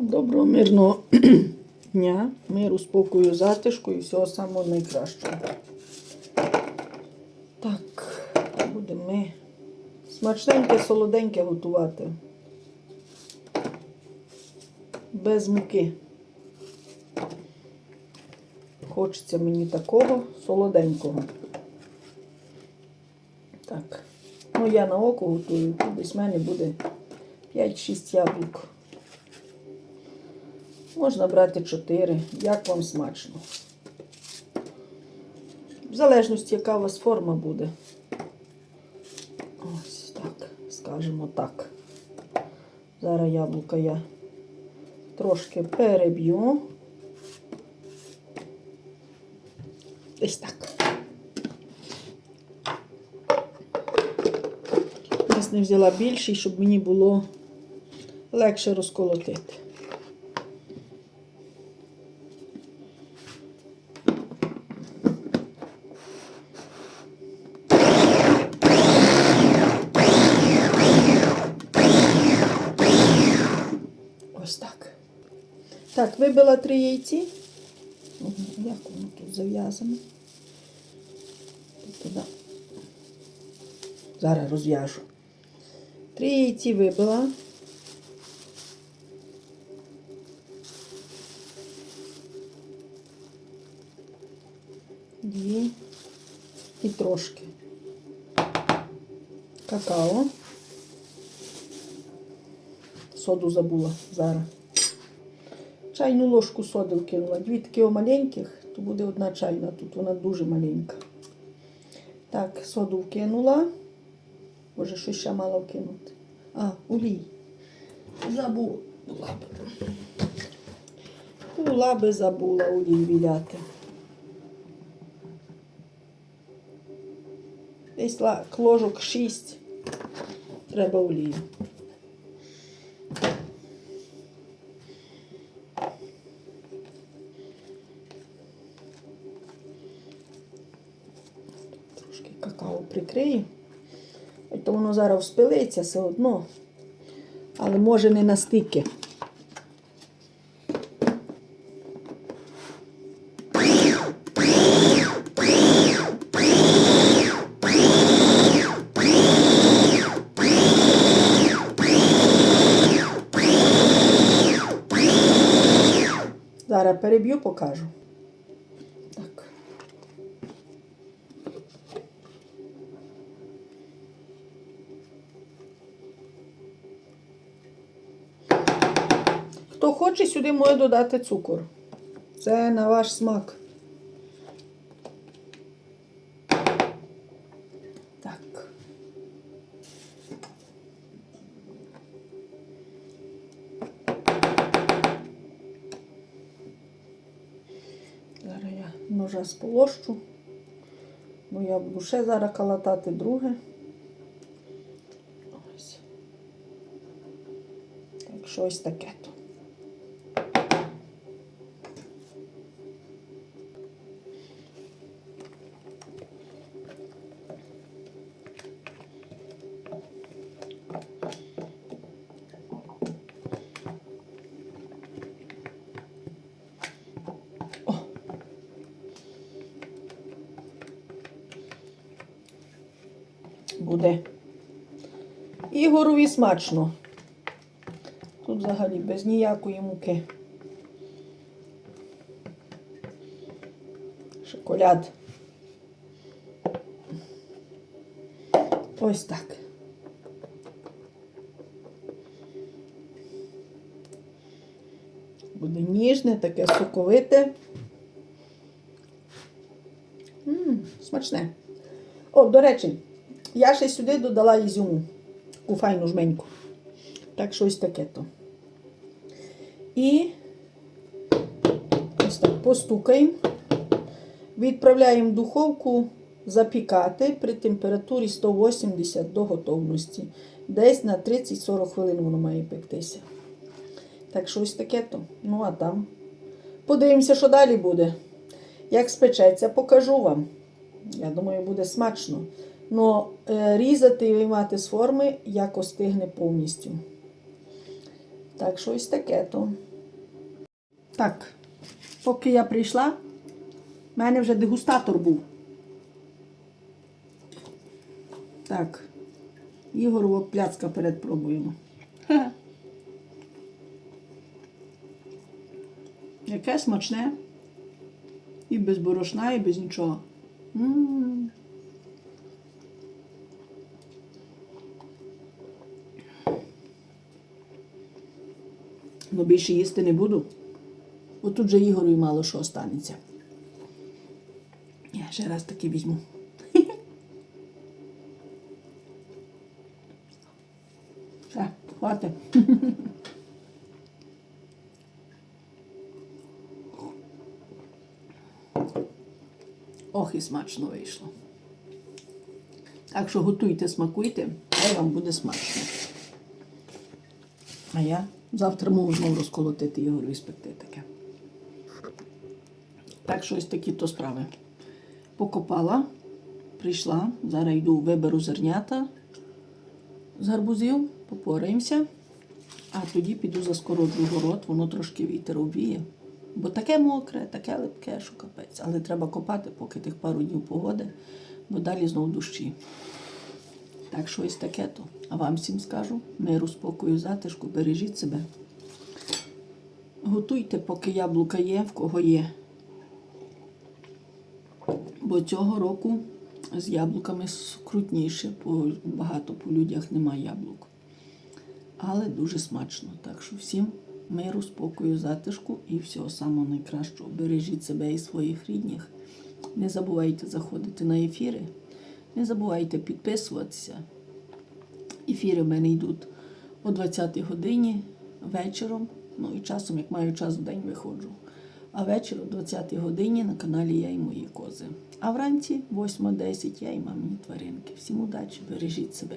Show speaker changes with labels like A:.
A: Доброго мирного дня, миру, спокою, затишку і всього самого найкращого. Так, будемо ми смачненьке, солоденьке готувати. Без муки. Хочеться мені такого солоденького. Так. Ну, я на око готую, десь в мене буде 5-6 яблук. Можна брати 4, як вам смачно. В залежності, яка у вас форма буде. Ось так, скажімо так. Зараз яблука я трошки переб'ю. Ось так. Десь не взяла більший, щоб мені було легше розколотити. Ось так. Так, вибила три яйці. Мгм, Як воно тут зав'язано? Туди. Зараз розв'яжу. Три яйці вибила. Дві і трошки. Какао. Соду забула зараз. Чайну ложку соди вкинула. Дві такі маленьких, то буде одна чайна, тут вона дуже маленька. Так, соду вкинула. Може, щось ще мала вкинути. А, олій. Забула. Була би. Була забула олій віляти. Десь ложок 6 треба олії. Трошки какао прикрию. То воно зараз вспилиться все одно. Але може не настільки. Зараз переб'ю, покажу. Хто хоче, сюди може додати цукор. Це на ваш смак. Так. Зараз я ножа сполощу, бо я буду ще зараз калатати друге. Ось. Так, щось таке Буде. Ігорові смачно. Тут взагалі без ніякої муки. Шоколад. Ось так. Буде ніжне, таке соковите. М, смачне. О, до речі, я ще сюди додала ізюму. Таку файну жменьку. Так, щось таке то. І ось так постукаємо. Відправляємо в духовку запікати при температурі 180 до готовності. Десь на 30-40 хвилин воно має пектися. Так що ось таке то. Ну, а там. Подивимося, що далі буде. Як спечеться, покажу вам. Я думаю, буде смачно. Но е, різати і виймати з форми, як остигне повністю. Так що ось таке то. Так, поки я прийшла, в мене вже дегустатор був. Так, Ігорового пляцка передпробуємо. Хе. Яке смачне. І без борошна, і без нічого. М. Ну, більше їсти не буду. Бо тут же Ігору і мало що останеться. Я ще раз таки візьму. Все, хватить. Ох, і смачно вийшло. Так що готуйте, смакуйте, хай вам буде смачно. А я завтра знову розколотити Ігорю і спекти таке. Так що ось такі то справи. Покопала, прийшла, зараз йду виберу зернята з гарбузів, попораємося, а тоді піду заскороджу город, воно трошки вітер обіє. Бо таке мокре, таке липке, що капець. Але треба копати, поки тих пару днів погоди, бо далі знову дощі. Так що ось таке то. А вам всім скажу: миру, спокою, затишку, бережіть себе. Готуйте, поки яблука є, в кого є. Бо цього року з яблуками скрутніше, бо багато по людях немає яблук. Але дуже смачно. Так що всім миру, спокою, затишку і всього самого найкращого. Бережіть себе і своїх рідних. Не забувайте заходити на ефіри. Не забувайте підписуватися. Ефіри в мене йдуть о 20-й годині вечором. Ну і часом, як маю час в день виходжу. А ввечері о 20-й годині на каналі Я і мої кози. А вранці 8.10 я і мамині тваринки. Всім удачі, бережіть себе.